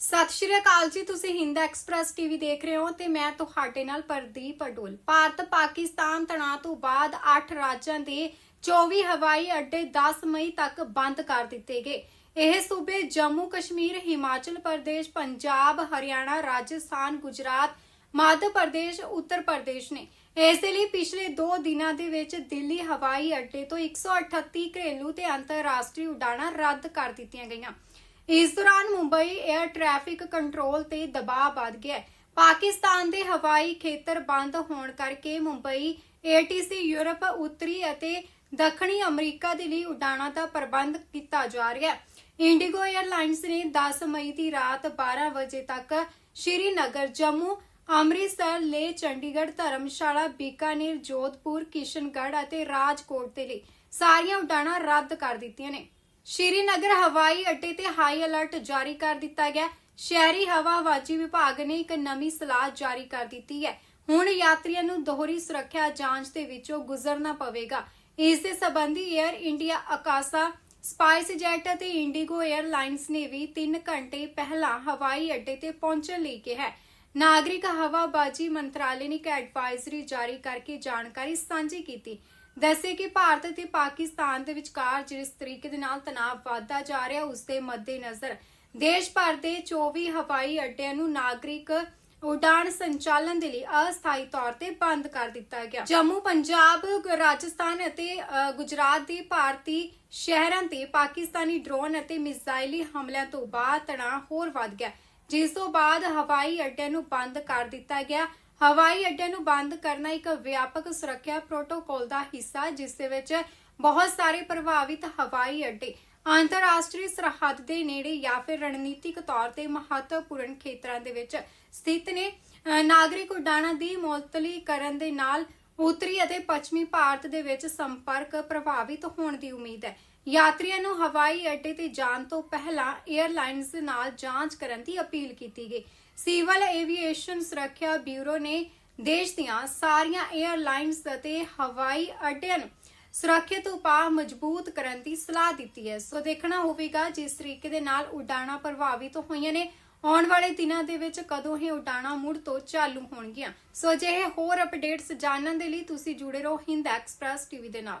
ਸਤਿ ਸ਼੍ਰੀ ਅਕਾਲ ਜੀ, ਤੁਸੀਂ ਹਿੰਦ ਐਕਸਪ੍ਰੈਸ ਟੀਵੀ ਦੇਖ ਰਹੇ ਹੋ ਤੇ ਮੈਂ ਤੁਹਾਡੇ ਨਾਲ ਪ੍ਰਦੀਪ ਅਡੋਲ। ਭਾਰਤ, ਪਾਕਿਸਤਾਨ ਤਣਾਅ ਤੋਂ ਬਾਅਦ 8 ਰਾਜਾਂ ਦੇ 24 ਹਵਾਈ ਅੱਡੇ 10 ਮਈ ਤੱਕ ਬੰਦ ਕਰ ਦਿੱਤੇ ਗਏ। ਇਹ ਸੂਬੇ ਜੰਮੂ ਕਸ਼ਮੀਰ, ਹਿਮਾਚਲ ਪ੍ਰਦੇਸ਼, ਪੰਜਾਬ, ਹਰਿਆਣਾ, ਰਾਜਸਥਾਨ, ਗੁਜਰਾਤ, ਮੱਧ ਪ੍ਰਦੇਸ਼, ਉੱਤਰ ਪ੍ਰਦੇਸ਼ ਨੇ। ਇਸ ਦੇ ਲਈ ਪਿਛਲੇ 2 ਦਿਨਾਂ ਦੇ ਵਿੱਚ ਦਿੱਲੀ ਹਵਾਈ ਅੱਡੇ ਤੋਂ 138 ਘਰੇਲੂ ਤੇ ਅੰਤਰਰਾਸ਼ਟਰੀ ਉਡਾਣਾਂ ਰੱਦ ਕਰ ਦਿੱਤੀਆਂ ਗਈਆਂ। ਇਸ ਦੌਰਾਨ ਮੁੰਬਈ 에ਅਰ ਟ੍ਰੈਫਿਕ ਕੰਟਰੋਲ ਤੇ ਦਬਾਅ ਵੱਧ ਗਿਆ ਹੈ। ਪਾਕਿਸਤਾਨ ਦੇ ਹਵਾਈ ਖੇਤਰ ਬੰਦ ਹੋਣ ਕਰਕੇ ਮੁੰਬਈ ATC ਯੂਰਪ ਉੱਤਰੀ ਅਤੇ ਦੱਖਣੀ ਅਮਰੀਕਾ ਦੇ ਲਈ ਉਡਾਣਾਂ ਦਾ ਪ੍ਰਬੰਧ ਕੀਤਾ ਜਾ ਰਿਹਾ ਹੈ ਇੰਡੀਗੋ 에ਅਰਲਾਈਨਸ ਨੇ 10 ਮਈ ਦੀ ਰਾਤ 12 ਵਜੇ ਤੱਕ ਸ਼੍ਰੀਨਗਰ, ਜੰਮੂ, ਅੰਮ੍ਰਿਤਸਰ ਲੇ ਚੰਡੀਗੜ੍ਹ, ਧਰਮਸ਼ਾਲਾ, ਬੀਕਾਨੇਰ, ਜੋਧਪੁਰ, ਕਿਸ਼ਨਗੜ੍ਹ ਅਤੇ ਰਾਜਕੋਟ ਦੇ ਲਈ ਸਾਰੀਆਂ ਉਡਾਣਾਂ ਰੱਦ ਕਰ ਦਿੱਤੀਆਂ ਨੇ ਸ਼੍ਰੀਨਗਰ ਹਵਾਈ ਅੱਡੇ ਤੇ ਹਾਈ ਅਲਰਟ ਜਾਰੀ ਕਰ ਦਿੱਤਾ ਗਿਆ। ਸ਼ਹਿਰੀ ਹਵਾਬਾਜ਼ੀ ਵਿਭਾਗ ਨੇ ਇੱਕ ਨਵੀਂ ਸਲਾਹ ਜਾਰੀ ਕਰ ਦਿੱਤੀ ਹੈ। ਹੁਣ ਯਾਤਰੀਆਂ ਨੂੰ ਦੋਹਰੀ ਸੁਰੱਖਿਆ ਜਾਂਚ ਦੇ ਵਿੱਚੋਂ ਗੁਜ਼ਰਨਾ ਪਵੇਗਾ। ਇਸ ਦੇ ਸੰਬੰਧੀ air India Akasa SpiceJet ਅਤੇ ਇੰਡੀਗੋ 에ਅਰਲਾਈਨਸ ਨੇ ਵੀ 3 ਘੰਟੇ ਪਹਿਲਾਂ ਹਵਾਈ ਅੱਡੇ ਤੇ ਪਹੁੰਚਣ ਲਈ ਕਿਹਾ ਹੈ। ਨਾਗਰਿਕ ਹਵਾਬਾਜ਼ੀ ਮੰਤਰਾਲੇ ਨੇ ਇੱਕ ਐਡਵਾਈਜ਼ਰੀ ਜਾਰੀ ਕਰਕੇ ਜਾਣਕਾਰੀ ਸਾਂਝੀ ਕੀਤੀ। ਦੱਸੇ ਕਿ ਭਾਰਤ ਤੇ ਪਾਕਿਸਤਾਨ ਦੇ ਵਿਚਕਾਰ ਜਿਸ ਤਰੀਕੇ ਦੇ ਨਾਲ ਤਣਾਅ ਵਧਦਾ ਜਾ ਰਿਹਾ, ਉਸ ਦੇ ਮੱਦੇਨਜ਼ਰ ਦੇਸ਼ ਭਰ ਦੇ 24 ਹਵਾਈ ਅੱਡਿਆਂ ਨੂੰ ਨਾਗਰਿਕ ਉਡਾਣ ਸੰਚਾਲਨ ਦੇ ਲਈ ਅਸਥਾਈ ਤੌਰ ਤੇ ਬੰਦ ਕਰ ਦਿੱਤਾ ਗਿਆ। ਜੰਮੂ, ਪੰਜਾਬ, ਰਾਜਸਥਾਨ ਅਤੇ ਗੁਜਰਾਤ ਦੇ ਭਾਰਤੀ ਸ਼ਹਿਰਾਂ ਤੇ ਪਾਕਿਸਤਾਨੀ ਡਰੋਨ ਅਤੇ ਮਿਜ਼ਾਈਲੀ ਹਮਲਿਆਂ ਤੋਂ ਬਾਅਦ ਤਣਾਅ ਹੋਰ ਵੱਧ ਗਿਆ। ਜਿਸ ਤੋਂ ਬਾਅਦ ਹਵਾਈ ਅੱਡਿਆਂ ਨੂੰ ਬੰਦ ਕਰ ਦਿੱਤਾ ਗਿਆ। ਹਵਾਈ ਅੱਡਿਆਂ ਨੂੰ ਬੰਦ ਕਰਨਾ ਇੱਕ ਵਿਆਪਕ ਸੁਰੱਖਿਆ ਪ੍ਰੋਟੋਕੋਲ ਦਾ ਹਿੱਸਾ, ਜਿਸ ਦੇ ਵਿੱਚ ਬਹੁਤ ਸਾਰੇ ਪ੍ਰਭਾਵਿਤ ਹਵਾਈ ਅੱਡੇ ਅੰਤਰਰਾਸ਼ਟਰੀ ਸਰਹੱਦ ਦੇ ਨੇੜੇ ਜਾਂ ਫਿਰ ਰਣਨੀਤਿਕ ਤੌਰ ਤੇ ਮਹੱਤਵਪੂਰਨ ਖੇਤਰਾਂ ਦੇ ਵਿੱਚ ਸਥਿਤ ਨੇ। ਨਾਗਰਿਕ ਉਡਾਣਾਂ ਦੀ ਮੁਅੱਤਲੀ ਕਰਨ ਦੇ ਨਾਲ ਉੱਤਰੀ ਅਤੇ ਪੱਛਮੀ ਭਾਰਤ ਦੇ ਵਿੱਚ ਸੰਪਰਕ ਪ੍ਰਭਾਵਿਤ ਹੋਣ ਦੀ ਉਮੀਦ ਹੈ। ਯਾਤਰੀਆਂ ਨੂੰ ਹਵਾਈ ਅੱਡੇ ਤੇ ਜਾਣ ਤੋਂ ਪਹਿਲਾਂ 에ਅਰਲਾਈਨਸ ਦੇ ਨਾਲ ਜਾਂਚ ਕਰਨ ਦੀ ਅਪੀਲ ਕੀਤੀ ਗਈ। ਸਿਵਲ ਏਵੀਏਸ਼ਨ ਸੁਰੱਖਿਆ ਬਿਊਰੋ ਨੇ ਦੇਸ਼ ਦੀਆਂ ਸਾਰੀਆਂ 에ਅਰਲਾਈਨਸ ਅਤੇ ਹਵਾਈ ਅੱਡਿਆਂ ਨੂੰ ਸੁਰੱਖਿਅਤ ਉਪਾਅ ਮਜ਼ਬੂਤ ਕਰਨ ਦੀ ਸਲਾਹ ਦਿੱਤੀ ਹੈ। ਸੋ ਦੇਖਣਾ ਹੋਵੇਗਾ, ਜਿਸ ਤਰੀਕੇ ਦੇ ਨਾਲ ਉਡਾਣਾਂ ਪ੍ਰਭਾਵਿਤ ਹੋਈਆਂ ਨੇ ਆਉਣ ਵਾਲੇ ਦਿਨਾਂ ਦੇ ਵਿੱਚ ਕਦੋਂ ਇਹ ਉਡਾਣਾਂ ਮੁੜ ਤੋਂ ਚਾਲੂ ਹੋਣਗੀਆਂ? ਸੋ ਅਜਿਹੇ ਹੋਰ ਅਪਡੇਟਸ ਜਾਣਨ ਦੇ ਲਈ ਤੁਸੀਂ ਜੁੜੇ ਰਹੋ ਹਿੰਦ ਐਕਸਪ੍ਰੈਸ ਟੀਵੀ ਦੇ ਨਾਲ।